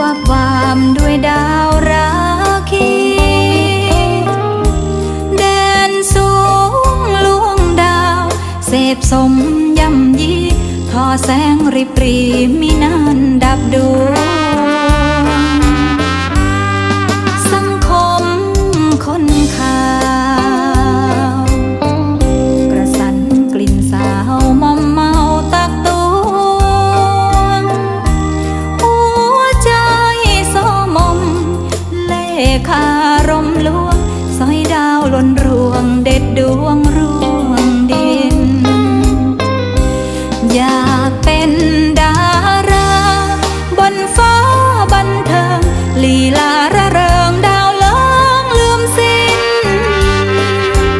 วับวามด้วยดาวราคีแดนสูงลวงดาว เสพสมย่ำยีทอแสงริบรีมีนานดับ คารมลวงสอยดาวลนรวง เด็ดดวงร่วงดิน อยากเป็นดารา บนฟ้าบนรท